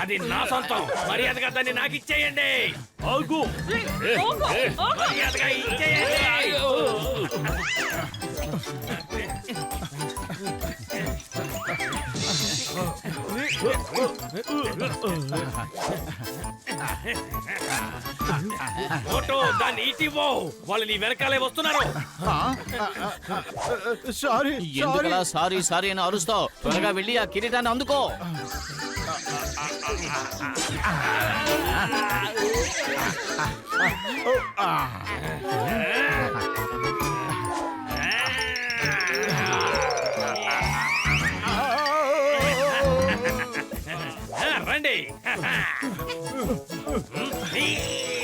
అది నా సొంతం. మర్యాదగా దాన్ని నాకు ఇచ్చేయండి. ఆగు. మర్యాదగా ఇచ్చేయండి. ఫోటో దాన్ని ఇటివో. వాళ్ళు నీ వెనకాలే వస్తున్నారు. సారీ ఎందుకలా సారీ సారీ అని అరుస్తావు? త్వరగా వెళ్ళి ఆ కిరీటాన్ని అందుకో. రండి.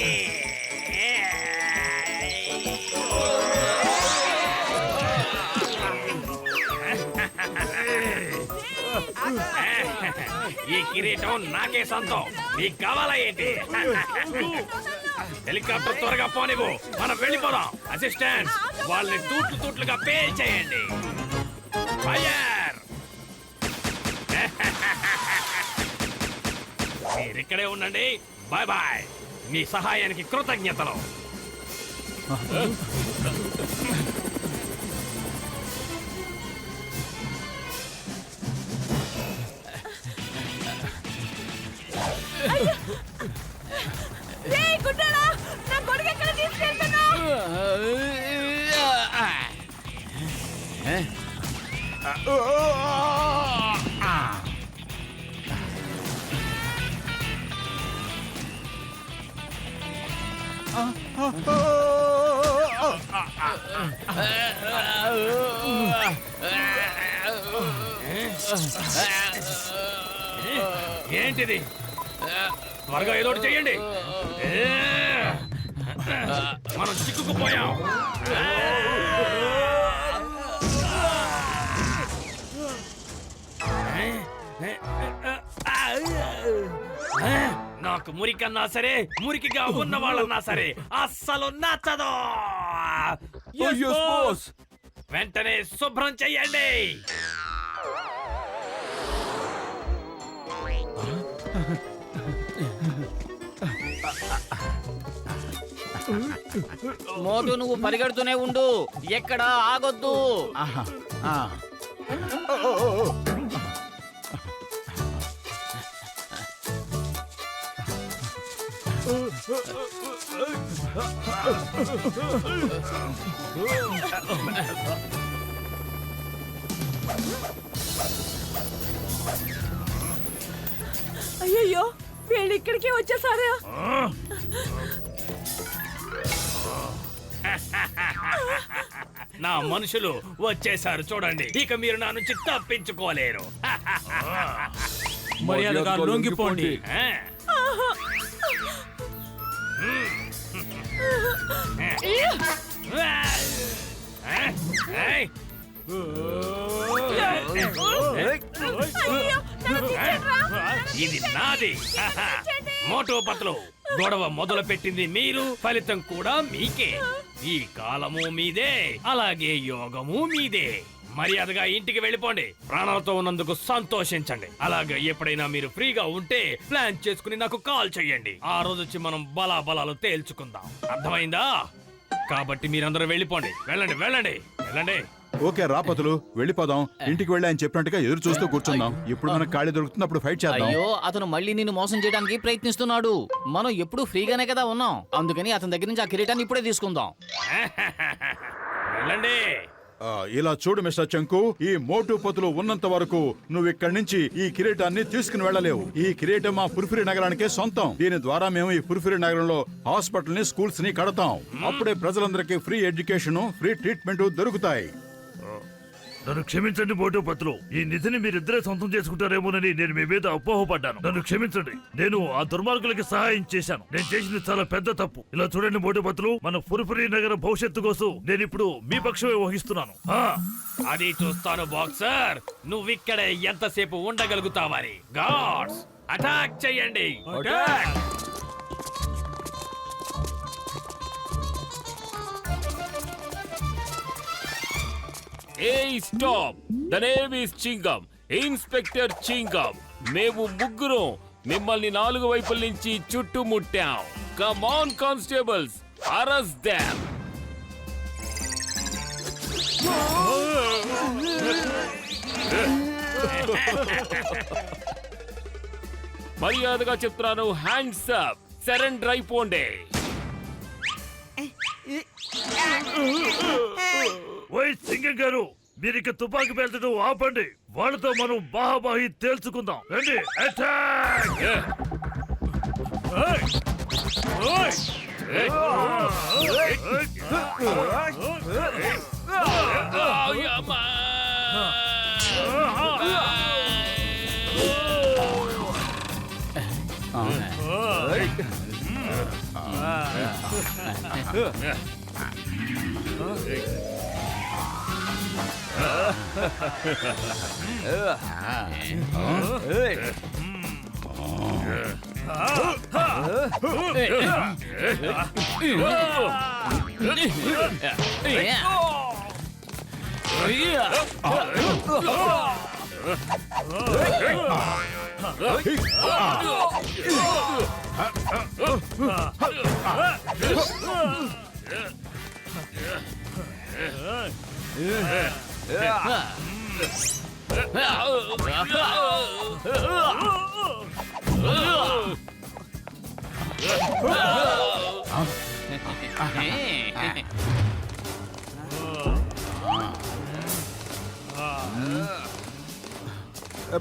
ఈ కిరీటం నాకే సొంతం. నీకు కావాలా ఏంటి? హెలికాప్టర్ త్వరగా పోనివ్వు. మనం వెళ్ళిపోదాం. అసిస్టెంట్ వాళ్ళని తూట్లు తూట్లుగా పే చేయండి. ఫైర్ మీరిక్కడే ఉండండి. బాయ్ బాయ్ మీ సహాయానికి కృతజ్ఞతలు. ఏంటిది? త్వరగా ఏదో చెయ్యండి. మనం చిక్కుకుపోయాం. మురికన్నా సరే మురికిగా ఉన్న వాళ్ళన్నా సరే అస్సలు నచ్చదు. Yes, boss. వెంటనే శుభ్రం చెయ్యండి. మోటు నువ్వు పరిగెడుతూనే ఉండు. ఎక్కడ ఆగొద్దు. అయ్యయ్యో వీళ్ళు ఇక్కడికి వచ్చేసారా. నా మనుషులు వచ్చేసారు చూడండి. ఇక మీరు నా నుంచి తప్పించుకోలేరు. మర్యాదగా లొంగిపోండి. ఇది నాది. మోటో పత్రం గొడవ మొదలు పెట్టింది మీరు ఫలితం కూడా మీకే. ఈ కాలము మీదే అలాగే యోగము మీదే. మర్యాదగా ఇంటికి వెళ్ళిపోండి. ప్రాణాలతో ఉన్నందుకు సంతోషించండి. అలాగే ఎప్పుడైనా మీరు ఫ్రీగా ఉంటే ప్లాన్ చేసుకుని నాకు కాల్ చేయండి ఆ రోజు వచ్చి మనం బలాబలాలు తేల్చుకుందాం. అర్థమైందా? కాబట్టి మీరందరూ వెళ్ళిపోండి. వెళ్ళండి వెళ్ళండి వెళ్ళండి. ఓకే రాపతులు వెళ్ళిపోదాం. ఇంటికి వెళ్ళి ఆయన చెప్పినట్టుగా ఎదురు చూస్తూ కూర్చుందాం. ఇప్పుడు మనకు ఖాళీ దొరుకుతుంది అప్పుడు ఫైట్ చేద్దాం. అయ్యో అతను మళ్ళీ నిన్ను మోసం చేయడానికి ప్రయత్నిస్తున్నాడు. మనం ఎప్పుడు ఫ్రీగానే కదా ఉన్నాం. అందుకని అతని దగ్గర నుంచి ఆ కిరీటాన్ని ఇప్పుడే తీసుకుందాం. వెళ్ళండి. ఇలా చూడు మిస్టర్ చంకు ఈ మోటు పొతులు ఉన్నంత వరకు నువ్వు ఇక్కడి నుంచి ఈ కిరీటాన్ని తీసుకుని వెళ్ళలేవు. ఈ కిరీటం మా పురిఫిరి నగరానికే సొంతం. దీని ద్వారా మేము ఈ పురిఫిరి నగరంలో హాస్పిటల్ని స్కూల్స్ని కడతాం. అప్పుడే ప్రజలందరికీ ఫ్రీ ఎడ్యుకేషన్ ఫ్రీ ట్రీట్మెంట్ దొరుకుతాయి. నన్ను క్షమించండి మోటో పత్రులు ఈ నిధిని మీరిద్దరే సొంతం చేసుకుంటారేమోనని నేను మీ మీద అపోహపడ్డాను. నన్ను క్షమించండి. నేను ఆ దుర్మార్గులకి సహాయం చేశాను. నేను చేసింది చాలా పెద్ద తప్పు. ఇలా చూడండి మోటో పత్రులు మన పురుపురి నగర భవిష్యత్తు కోసం నేను ఇప్పుడు మీ పక్షమే వహిస్తున్నాను. ఆ, అది చూస్తాను బాక్సర్. నువ్విక్కడే ఎంతసేపు ఉండగలుగుతావని గాడ్స్ అటాక్ చెయ్యండి ఏయ్ stop the name is Chingam inspector Chingam మేము ముగ్గురం మిమ్మల్ని నాలుగు వైపుల నుంచి చుట్టుముట్టాం come on constables arrest them మర్యాదగా చెప్తున్నాను హ్యాండ్స్ అప్ సరెండర్ అయిపోండి ఓయ్ సింగం గారు మీరు ఇక తుపాకీ పేల్చడం ఆపండి. వాళ్ళతో మనం బాహాబాహి తేల్చుకుందాం. రండి అటాక్ 으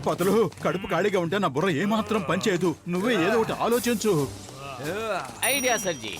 పతలు కడుపు ఖాళీగా ఉంటే నా బుర్ర ఏమాత్రం పనిచేయదు. నువ్వే ఏదో ఒకటి ఆలోచించు. ఐడియా సర్జీ.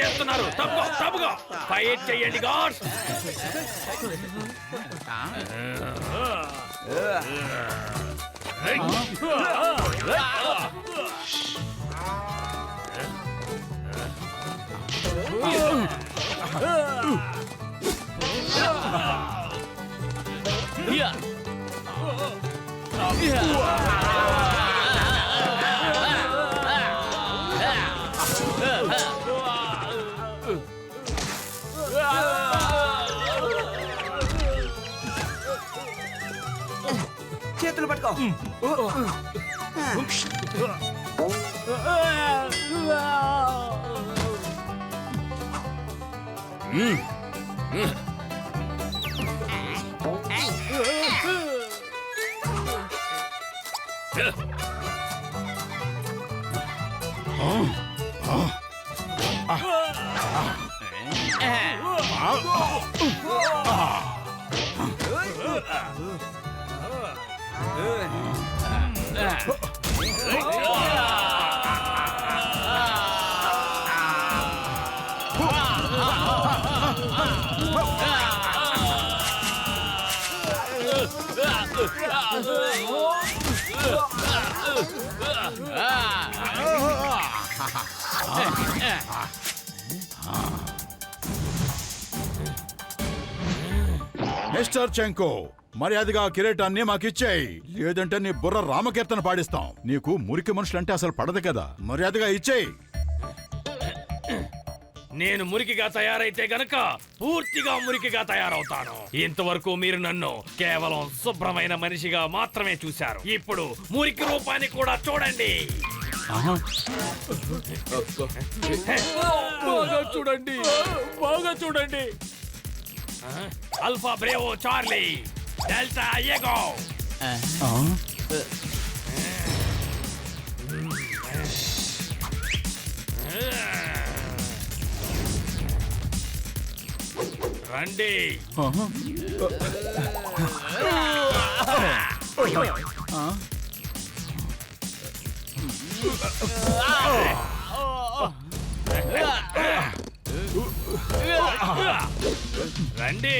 చేస్తున్నారు తప్పుకో తప్పుకో ఫైట్ చెయ్యండి గాడ్స్ చేతులు పట్టుకో మిస్టర్ చెంకో మర్యాదగా ఆ కిరీటాన్ని మాకిచ్చేయి. లేదంటే నీ బుర్ర రామకీర్తన పాడిస్తాం. నీకు మురికి మనుషులంటే అసలు పడదు కదా. మర్యాదగా ఇచ్చేయి. నేను మురికిగా తయారైతే గనక పూర్తిగా మురికిగా తయారవుతాను. ఇంతవరకు మీరు నన్ను కేవలం శుభ్రమైన మనిషిగా మాత్రమే చూశారు. ఇప్పుడు మురికి రూపాన్ని కూడా చూడండి. బాగా చూడండి. బాగా చూడండి. Alpha bravo Charlie. 델타 예고. 어? 런디. 어? 어? 으아! రండి. రండి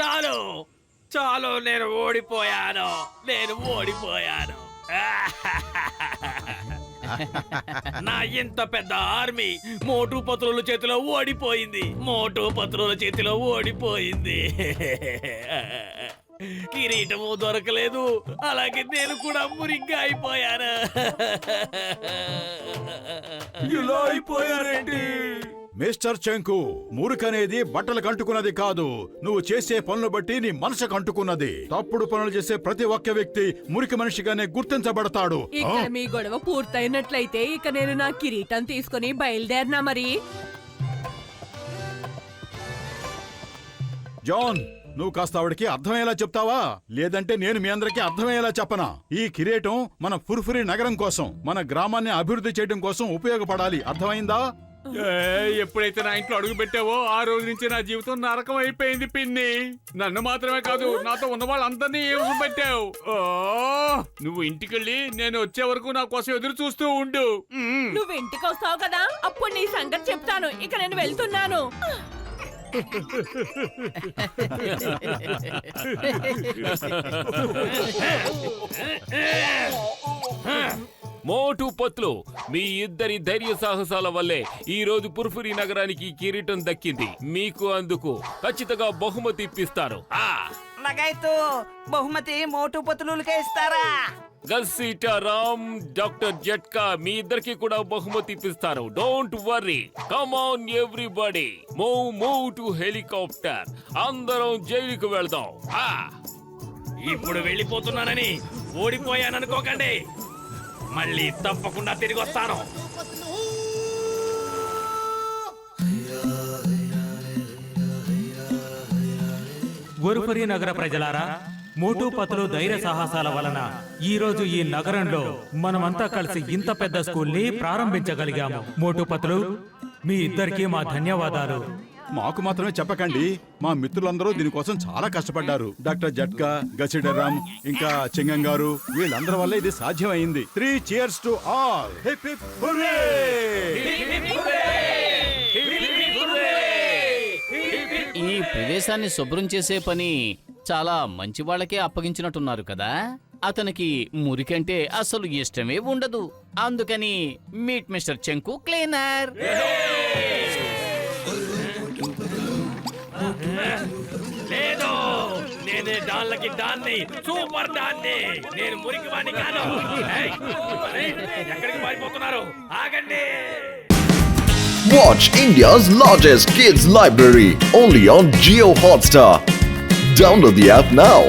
చాలు. చాలు నేను ఓడిపోయాను. నేను ఓడిపోయాను. నా ఇంత పెద్ద ఆర్మీ మోటు పత్రుల చేతిలో ఓడిపోయింది. మోటు పత్రుల చేతిలో ఓడిపోయింది. కిరీటము దొరకలేదు. అలాగే నేను కూడా మురిగ్గా అయిపోయాను. ఇలా అయిపోయారేంటి? మిస్టర్ చెంకు మురికనేది బట్టలకు అంటుకున్నది కాదు. నువ్వు చేసే పనులు బట్టి నీ మనసుకు అంటుకున్నది తప్పుడు పనులు చేసే ప్రతి ఒక్క వ్యక్తి మురికి మనిషిగానే గుర్తించబడతాడు. మీ గొడవ పూర్తయినట్లయితే ఇక నేను నా కిరీటం తీసుకుని బయలుదేరినా మరి? జాన్ నువ్వు కాస్త ఆవిడకి అర్థమయ్యేలా చెప్తావా? లేదంటే నేను మీ అందరికీ అర్థమయ్యేలా చెప్పనా? ఈ కిరీటం మన ఫుర్ఫురి నగరం కోసం మన గ్రామాన్ని అభివృద్ధి చేయడం కోసం ఉపయోగపడాలి. అర్థమైందా? ఎప్పుడైతే నా ఇంట్లో అడుగు పెట్టావో ఆ రోజు నుంచి నా జీవితం నరకం అయిపోయింది పిన్ని నన్ను మాత్రమే కాదు నాతో ఉన్న వాళ్ళందరినీ ఏమి పెట్టావు ఓ, నువ్వు ఇంటికెళ్ళి నేను వచ్చే వరకు నా కోసం ఎదురు చూస్తూ ఉండు మ్మ్. నువ్వు ఇంటికి వస్తావు కదా అప్పుడు నీ సంగతి చెప్తాను ఇక నేను వెళ్తున్నాను మోటు పత్లు మీ ఇద్దరి ధైర్య సాహసాల వల్లే ఈ రోజు పుర్ఫురి నగరానికి కిరీటం దక్కింది. మీకు అందుకు ఖచ్చితంగా బహుమతి ఇప్పిస్తారు ఆ! బహుమతి మోటు పతులులకే ఇస్తారా? గల్సీటారామ్ డాక్టర్ జట్కా మీ ఇద్దరికి కూడా బహుమతి ఇప్పిస్తారు don't worry. Come on everybody move move to helicopter. అందరం జైలుకు వెళ్దాం. ఆ! ఇప్పుడు వెళ్ళిపోతున్నానని ఓడిపోయాననుకోకండి. మళ్ళీ తప్పకుండా తిరిగి వస్తాను. గోరుపురి నగర ప్రజలారా మోటు పతులు ధైర్య సాహసాల వలన ఈ రోజు ఈ నగరంలో మనమంతా కలిసి ఇంత పెద్ద స్కూల్ని ప్రారంభించగలిగాము. మోటు పతులు మీ ఇద్దరికీ మా ధన్యవాదాలు. మాకు మాత్రమే చెప్పకండి. మా మిత్రులందరూ దీనికోసం చాలా కష్టపడ్డారు. డాక్టర్ జట్కా గసిడరామ్ ఇంకా చింగం గారు వీళ్ళందరి వల్ల ఇది సాధ్యమైంది. త్రీ చియర్స్ టు ఆల్ ఈ ప్రదేశాన్ని శుభ్రం చేసే పని చాలా మంచి వాళ్ళకే అప్పగించినట్టున్నారు కదా? అతనికి మురికంటే అసలు ఇష్టమే ఉండదు. అందుకని మీట్ మిస్టర్ చెంకు క్లీనర్. లేదు నేనే డాన్లకి డాన్ని సూపర్ డాన్ని నేను మురికి వాడిని కాను ఎక్కడికి పారిపోతున్నారు ఆగండి Watch India's largest kids library only on Geo Hotstar. Download the app now.